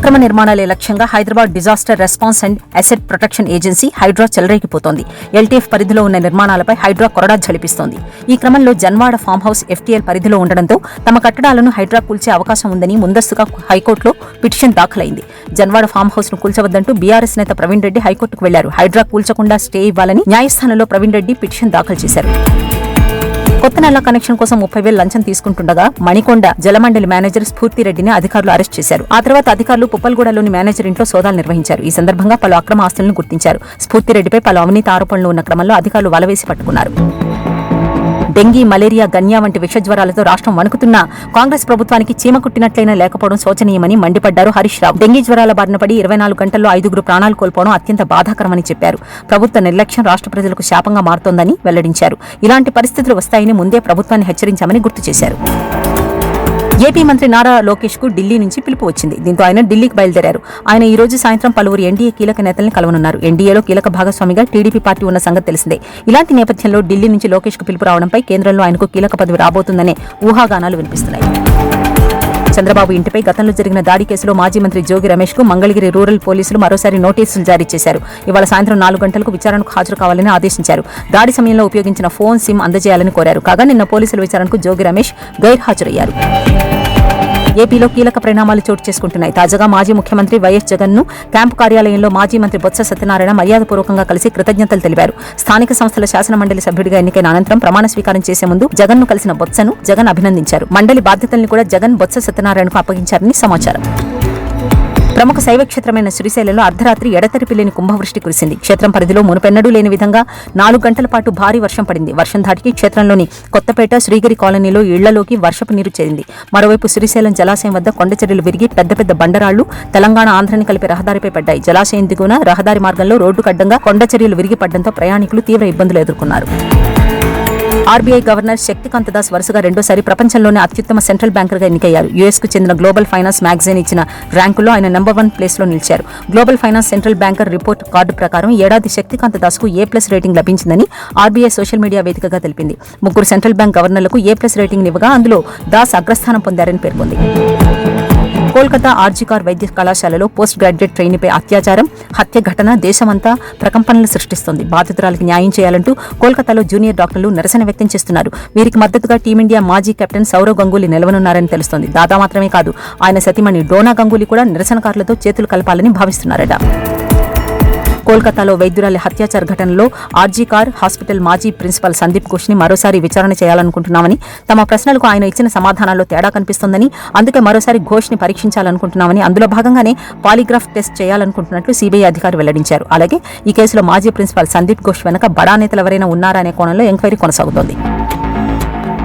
అక్రమ నిర్మాణాలే లక్ష్యంగా Hyderabad disaster response and asset protection agency HYDRAA చెలరేగిపోతోంది. LTF పరిధిలో ఉన్న నిర్మాణాలపై హైడ్రా కొరడా జలిపిస్తోంది ఈ క్రమంలో జన్వాడ ఫామ్ హౌస్ ఎఫ్టీఎల్ పరిధిలో ఉండడంతో తమ కట్టడాలను హైడ్రా కూల్చే అవకాశం ఉందని ముందస్తుగా హైకోర్టులో పిటిషన్ దాఖలైంది. జన్వాడ ఫామ్ హౌస్ను కూల్చవద్దంటూ బీఆర్ఎస్ నేత ప్రవీణ్ రెడ్డి హైకోర్టుకు వెళ్ళారు. హైడ్రా కూల్చకుండా స్టే ఇవ్వాలని న్యాయస్థానంలో ప్రవీణ్ రెడ్డి పిటిషన్ దాఖలు చేశారు. కొత్త నల్ల కనెక్షన్ కోసం ముప్పై వేలు లంచం తీసుకుంటుండగా మణికొండ జలమండలి మేనేజర్ స్ఫూర్తి రెడ్డిని అధికారులు అరెస్ట్ చేశారు. ఆ తర్వాత అధికారులు పుప్పల్గూడలోని మేనేజర్ ఇంట్లో సోదాలు నిర్వహించారు. ఈ సందర్భంగా పలు అక్రమ ఆస్తులను గుర్తించారు. స్ఫూర్తి రెడ్డిపై పలు అవినీతి ఆరోపణలు ఉన్న క్రమంలో అధికారులు వలవేసి పట్టుకున్నారు. డెంగీ మలేరియా గన్యా వంటి విషజ్వరాలతో రాష్ట్రం వణుకుతున్నా కాంగ్రెస్ ప్రభుత్వానికి చీమ కుట్టినట్లయినా లేకపోవడం శోచనీయమని మండిపడ్డారు హరీష్ రావు. డెంగీ జ్వరాల బారిన పడి ఇరవై నాలుగు గంటల్లో ఐదుగురు ప్రాణాలు కోల్పోవడం అత్యంత బాధాకరమని చెప్పారు. ప్రభుత్వ నిర్లక్ష్యం రాష్ట్ర ప్రజలకు శాపంగా మారుతోందని వెల్లడించారు. ఇలాంటి పరిస్థితులు వస్తాయని ముందే ప్రభుత్వాన్ని హెచ్చరించామని గుర్తు చేశారు. ఏపీ మంత్రి నారా లోకేష్కు ఢిల్లీ నుంచి పిలుపు వచ్చింది. దీంతో ఆయన ఢిల్లీకి బయలుదేరారు. ఆయన ఈ రోజు సాయంత్రం పలువురు ఎన్డీఏ కీలక నేతల్ని కలవనున్నారు. ఎన్డీఏలో కీలక భాగస్వామిగా టీడీపీ పార్టీ ఉన్న సంగతి తెలిసిందే. ఇలాంటి నేపథ్యంలో ఢిల్లీ నుంచి లోకేష్కు పిలుపు రావడంపై కేంద్రంలో ఆయనకు కీలక పదవి రాబోతుందనే ఊహాగానాలు వినిపిస్తున్నాయి. చంద్రబాబు ఇంటిపై గతంలో జరిగిన దాడి కేసులో మాజీ మంత్రి జోగి రమేష్కు మంగళగిరి రూరల్ పోలీసులు మరోసారి నోటీసులు జారీ చేశారు. ఇవాళ సాయంత్రం నాలుగు గంటలకు విచారణకు హాజరు కావాలని ఆదేశించారు. దాడి సమయంలో ఉపయోగించిన ఫోన్ సిమ్ అందజేయాలని కోరారు. కాగా నిన్న పోలీసుల విచారణకు జోగి రమేష్ గైర్హాజరయ్యారు. ఏపీలో కీలక పరిణామాలు చోటు చేసుకుంటున్నాయి. తాజాగా మాజీ ముఖ్యమంత్రి వైఎస్ జగన్ను క్యాంపు కార్యాలయంలో మాజీ మంత్రి బొత్స సత్యనారాయణ మర్యాదపూర్వకంగా కలిసి కృతజ్ఞతలు తెలిపారు. స్థానిక సంస్థల శాసన మండలి సభ్యుడిగా ఎన్నికైన అనంతరం ప్రమాణ స్వీకారం చేసే ముందు జగన్ను కలిసిన బొత్సను జగన్ అభినందించారు. మండలి బాధ్యతల్ని కూడా జగన్ బొత్స సత్యనారాయణకు అప్పగించారని సమాచారం. ప్రముఖ శైవ క్షేత్రమైన శ్రీశైలంలో అర్ధరాత్రి ఎడతెరిపి లేని కుంభవృష్టి కురిసింది. క్షేత్రం పరిధిలో మునుపెన్నడూ లేని విధంగా నాలుగు గంటల పాటు భారీ వర్షం పడింది. వర్షం ధాటికి క్షేత్రంలోని కొత్తపేట శ్రీగిరి కాలనీలో ఇళ్ళలోకి వర్షపు నీరు చేరింది. మరోవైపు శ్రీశైలం జలాశయం వద్ద కొండచెరులు విరిగి పెద్ద పెద్ద బండరాళ్ళు తెలంగాణ ఆంధ్రని కలిపి రహదారిపై పడ్డాయి. జలాశయం దిగువన రహదారి మార్గంలో రోడ్డు కడ్డంగా కొండచర్యలు విరిగి పడడంతో ప్రయాణికులు తీవ్ర ఇబ్బందులు ఎదుర్కొన్నారు. ఆర్బీఐ గవర్నర్ శక్తికాంత దాస్ వరుసగా రెండోసారి ప్రపంచంలోనే అత్యుత్తమ సెంట్రల్ బ్యాంకర్గా ఎన్నికయ్యారు. యూఎస్కు చెందిన గ్లోబల్ ఫైనాన్స్ మ్యాగజైన్ ఇచ్చిన ర్యాంకులో ఆయన నెంబర్ వన్ ప్లేస్లో నిలిచారు. Global finance central banker report card ప్రకారం ఏడాది శక్తికాంత దాస్కు ఏ ప్లస్ రేటింగ్ లభించిందని ఆర్బీఐ సోషల్ మీడియా వేదికగా తెలిపింది. ముగ్గురు సెంట్రల్ బ్యాంక్ గవర్నర్లకు ఏ ప్లస్ రేటింగ్ ఇవ్వగా అందులో దాస్ అగ్రస్థానం పొందారని పేర్కొంది. కోల్కతా ఆర్జికార్ వైద్య కళాశాలలో పోస్ట్ గ్రాడ్యుయేట్ ట్రైనీపై అత్యాచారం హత్య ఘటన దేశమంతా ప్రకంపనలు సృష్టిస్తోంది. బాధితురాలకు న్యాయం చేయాలంటూ కోల్కతాలో జూనియర్ డాక్టర్లు నిరసన వ్యక్తం చేస్తున్నారు. వీరికి మద్దతుగా టీమిండియా మాజీ కెప్టెన్ సౌరవ్ గంగూలీ నిలవనున్నారని తెలుస్తోంది. దాదా మాత్రమే కాదు ఆయన సతీమణి డోనా గంగూలీ కూడా నిరసనకారులతో చేతులు కలపాలని భావిస్తున్నారట. కోల్కతాలో వైద్యురాలి హత్యాచార ఘటనలో ఆర్జీ కార్ హాస్పిటల్ మాజీ ప్రిన్సిపల్ సందీప్ ఘోష్ని మరోసారి విచారణ చేయాలనుకుంటున్నామని తమ ప్రశ్నలకు ఆయన ఇచ్చిన సమాధానాల్లో తేడా కనిపిస్తోందని అందుకే మరోసారి ఘోష్ని పరీక్షించాలనుకుంటున్నామని అందులో భాగంగానే పాలిగ్రాఫ్ టెస్ట్ చేయాలనుకుంటున్నట్లు సీబీఐ అధికారి వెల్లడించారు. అలాగే ఈ కేసులో మాజీ ప్రిన్సిపల్ సందీప్ ఘోష్ వెనక బడా నేతలు ఎవరైనా ఉన్నారా అనే కోణంలో ఎంక్వైరీ కొనసాగుతోంది.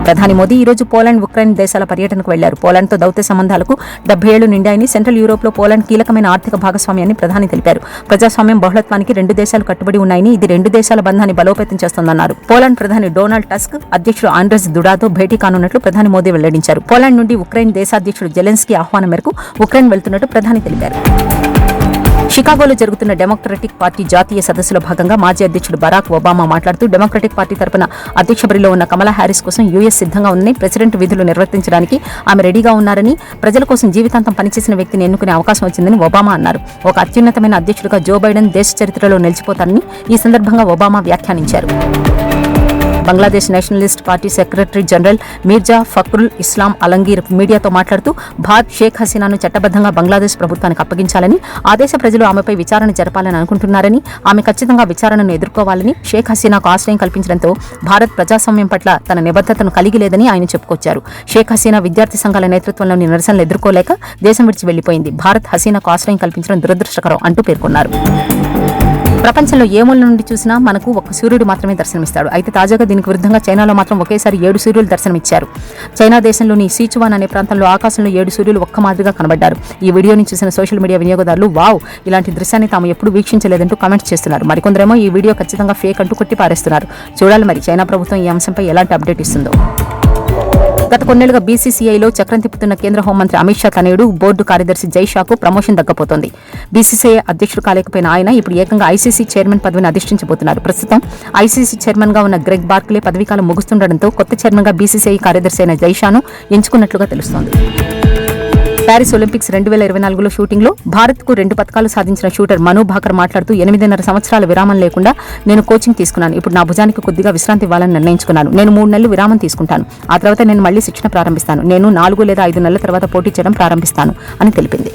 ప్రధాని మోదీ ఈ రోజు పోలాండ్ ఉక్రెయిన్ దేశాల పర్యటనకు వెళ్ళారు. పోలాండ్తో దౌత్య సంబంధాలకు డెబ్బై ఏళ్ళు నిండాయని సెంట్రల్ యూరోప్లో పోలాండ్ కీలకమైన ఆర్థిక భాగస్వామ్యాన్ని ప్రధాని తెలిపారు. ప్రజాస్వామ్యం బహుళత్వానికి రెండు దేశాలు కట్టుబడి ఉన్నాయని ఇది రెండు దేశాల బంధాన్ని బలోపేతం చేస్తోందన్నారు. పోలాండ్ ప్రధాని డొనాల్డ్ టస్క్ అధ్యక్షుడు ఆండ్రెస్ దుడాతో భేటీ కానున్నట్లు ప్రధాని మోదీ వెల్లడించారు. పోలాండ్ నుండి ఉక్రెయిన్ దేశాధ్యక్షుడు జెలెన్స్కీ ఆహ్వానం మేరకు ఉక్రెయిన్ వెళ్తున్నట్టు ప్రధాని తెలిపారు. షికాగోలో జరుగుతున్న డెమోక్రటిక్ పార్టీ జాతీయ సదస్సులో భాగంగా మాజీ అధ్యక్షుడు బరాక్ ఒబామా మాట్లాడుతూ డెమోక్రటిక్ పార్టీ తరపున అధ్యక్ష బరిలో ఉన్న కమలా హ్యారిస్ కోసం యూఎస్ సిద్ధంగా ఉందని ప్రెసిడెంట్ విధులు నిర్వర్తించడానికి ఆమె రెడీగా ఉన్నారని ప్రజల కోసం జీవితాంతం పనిచేసిన వ్యక్తిని ఎన్నుకునే అవకాశం వచ్చిందని ఒబామా అన్నారు. ఒక అత్యున్నతమైన అధ్యక్షుడిగా జో బైడెన్ దేశ చరిత్రలో నిలిచిపోతారని ఈ సందర్భంగా ఒబామా వ్యాఖ్యానించారు. Bangladesh nationalist party secretary general Mirza Fakhrul Islam Alamgir మీడియాతో మాట్లాడుతూ భారత్ షేక్ హసీనాను చట్టబద్ధంగా బంగ్లాదేశ్ ప్రభుత్వానికి అప్పగించాలని ఆ దేశ ప్రజలు ఆమెపై విచారణ జరపాలని అనుకుంటున్నారని ఆమె ఖచ్చితంగా విచారణను ఎదుర్కోవాలని షేక్ హసీనాకు ఆశ్రయం కల్పించడంతో భారత్ ప్రజాస్వామ్యం పట్ల తన నిబద్ధతను కలిగి లేదని ఆయన చెప్పుకొచ్చారు. షేక్ హసీనా విద్యార్థి సంఘాల నేతృత్వంలోని నిరసనలు ఎదుర్కోలేక దేశం విడిచి వెళ్ళిపోయింది భారత్ హసీనాకు ఆశ్రయం కల్పించడం దురదృష్టకరం అంటూ పేర్కొన్నారు. ప్రపంచంలో ఏ మూల నుండి చూసినా మనకు ఒక సూర్యుడు మాత్రమే దర్శనమిస్తాడు. అయితే తాజాగా దీనికి విరుద్ధంగా చైనాలో మాత్రం ఒకేసారి ఏడు సూర్యులు దర్శనమిచ్చారు. చైనా దేశంలోని సీచువాన్ అనే ప్రాంతంలో ఆకాశంలో ఏడు సూర్యులు ఒక్క మాదిరిగా కనబడ్డారు. ఈ వీడియోని చూసిన సోషల్ మీడియా వినియోగదారులు వావ్ ఇలాంటి దృశ్యాన్ని తాము ఎప్పుడు వీక్షించలేదంటూ కామెంట్స్ చేస్తున్నారు. మరికొందరేమో ఈ వీడియో ఖచ్చితంగా ఫేక్ అంటూ కొట్టి పారేస్తున్నారు చూడాలి మరి చైనా ప్రభుత్వం ఈ అంశంపై ఎలాంటి అప్డేట్ ఇస్తుందో. గత కొన్నేళ్ళుగా బీసీసీఐలో చక్రం తిప్పుతున్న కేంద్ర హోంమంత్రి అమిత్ షా తనయుడు బోర్డు కార్యదర్శి జైషాకు ప్రమోషన్ దక్కపోతోంది బీసీసీఐ అధ్యక్షుడు కాలేకపోయిన ఆయన ఇప్పుడు ఏకంగా ఐసీసీ చైర్మన్ పదవిని అధిష్ఠించబోతున్నారు. ప్రస్తుతం ఐసీసీ చైర్మన్గా ఉన్న గ్రెగ్ బార్క్లే పదవీకాలం ముగుస్తుండటంతో కొత్త చైర్మన్గా బీసీసీఐ కార్యదర్శి అయిన జైషాను ఎంచుకున్నట్లుగా తెలుస్తోంది. ప్యారిస్ ఒలింపిక్స్ రెండు వేల ఇరవై నాలుగులో షూటింగ్లో భారత్కు రెండు పథకాలు సాధించిన షూటర్ మను భాకర్ మాట్లాడుతూ ఎనిమిదిన్నర సంవత్సరాల విరామం లేకుండా నేను కోచింగ్ తీసుకున్నాను. ఇప్పుడు నా భుజానికి కొద్దిగా విశ్రాంతి ఇవ్వాలని నిర్ణయించుకున్నాను. నేను మూడు నెలలు విరామం తీసుకుంటాను. ఆ తర్వాత నేను మళ్ళీ శిక్షణ ప్రారంభిస్తాను. నేను నాలుగు లేదా ఐదు నెలల తర్వాత పోటీ చేయడం ప్రారంభిస్తాను అని తెలిపింది.